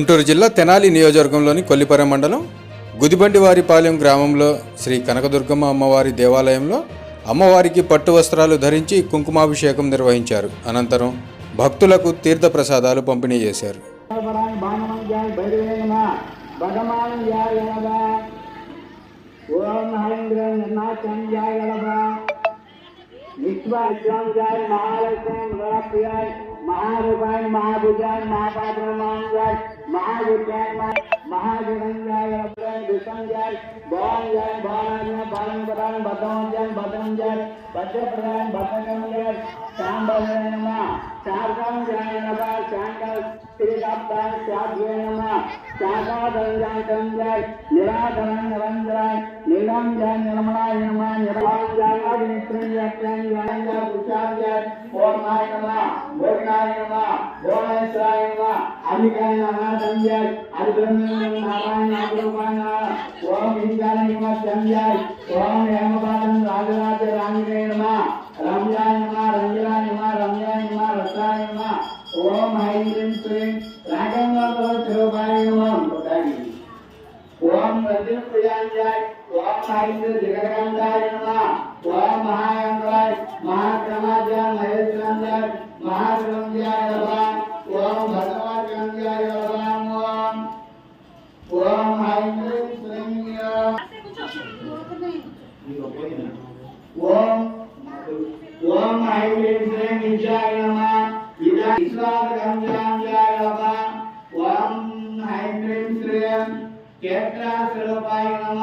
గుంటూరు జిల్లా తెనాలి నియోజకవర్గంలోని కొల్లిపర మండలం గుదిబండివారిపాలెం గ్రామంలో శ్రీ కనకదుర్గమ్మ అమ్మవారి దేవాలయంలో అమ్మవారికి పట్టు వస్త్రాలు ధరించి కుంకుమాభిషేకం నిర్వహించారు అనంతరం భక్తులకు తీర్థ ప్రసాదాలు పంపిణీ చేశారు పరాయణ महारूपाय, महाभुजाय महापाद्रमांजाय महाविज्ञान महाविरंजाय अभ्रय विसंजय गौरम जय भावनाजय भावम प्रदान भगवान जय भगवान जय भद्र प्रदान भगवान जय नम जय नमः चारकाम जय नमः चांगल त्रिकाप्तान चार जय नमः चारकाम जय जय निराधन निरंजन निर्मलाय नमः निरंजनाय अग्नित्रिय प्रणिवाय पुषार्य ओमाय नमः गोविंदाय नमः गोवेश्वराय नमः अधिकाय नमः संजय अधिब्रह्मण नारायण अग्रवाय नमः ओम विचारण नमः संजय ओम हेमपादन राजराज रामिने नमः रम्याय नमः रंजनाय नमः रम्याय नमः रसाय नमः ओम हैंद्रिं श्रीं रागंगा भव शिरोभाय नमः ओम रजन प्रियांजाय మహేంద్ర జగదాంజాయ నమ ఓం మహాయంద్రాయ మహాక్రమాజాయ మహేశ్వరాంజాయ మహాశ్రమంజాయ నమ ఓం భగవాజాయ నమ ఓం. ఓం మహేంద్ర ఓం ఓం ఐం నమ. ఇదా ఈశ్వరగంజాయ నమ. ఓం ఐం శ్రీం నమ.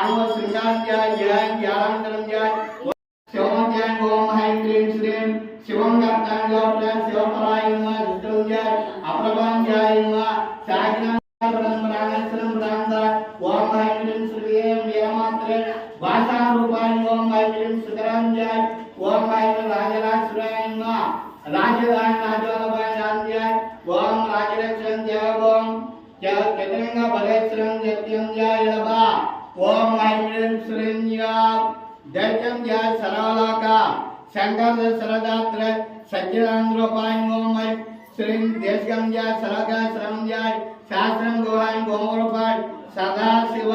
రామేశ్వరంజాయ కామ శృంగాంజాయ జయ జ్ఞానాంతరంజాయ శివమంజాయ ఓం హైం క్లీం శ్రీం శివం కర్తాంజాయ శివపరాయ నమ రుద్రంజాయ అప్రభాంజాయ నమ సాగిన ఓం హైం క్లీం శ్రీం వీరమాత్రే భాషారూపాయ ఓం హైం క్లీం ఓం హైం రాజధాని రాజోలభాయ ఓం జయ చతురంగ బలేశ్వరం శంకర సరదాత్ర సజ్జనాంధ్రోపాయ ఓం హైం శ్రీం దేశం జయ సరగ శ్రమం జయ శాస్త్రం గోహాయ గోమరూపాయ సదా శివ.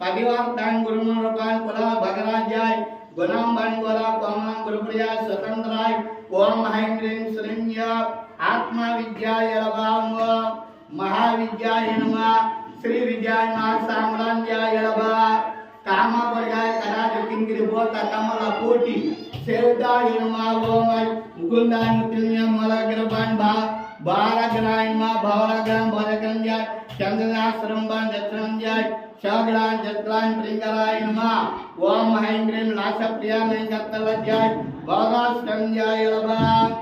పదివర్తాన్ గురుమరూపాయ కుల భగరాజాయ గుణం బన్ గోల కోమం గురుప్రియ స్వతంత్రాయ ఓం హైం హ్రీం శ్రీం యా ఆత్మ విద్యాయ లభాం ఓం మహావిద్యాయ నమ శ్రీ విద్యాయ నమ సామ్రాజ్యాయ లభ కామ పర్యాయ కరాట కింగిరి పోత सेवदागिरमा लोमय मुकुंदाय मुकुलिया मलग्रबान भा बारग्रायमा भावराग्राम भलकं जाय चंद्रनाश्रम बन जत्रम जाय शागलान जत्रान प्रिंगरायमा ओम हैं ग्रीम लाशप्रिया में जत्तल जाय भगवान संजय लबाग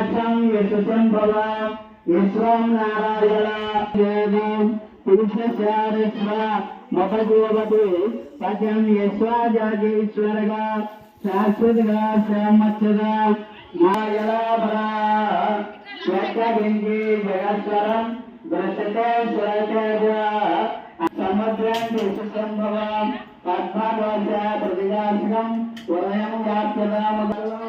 ఈశాక్షం యశసంభవ విశ్వం నారాయణ దేవి పురుషశారేశ్వర మపజోవతి పద్యం యశ్వాజాగేశ్వరగా శాశ్వతగా శ్రమచ్చగా మాయలాభరా స్వచ్ఛగించి జగత్వరం దృశ్యతే సురచేజ సముద్రం దేశ సంభవం ప్రతిదాశకం ఉదయం వ్యాప్యదామదలం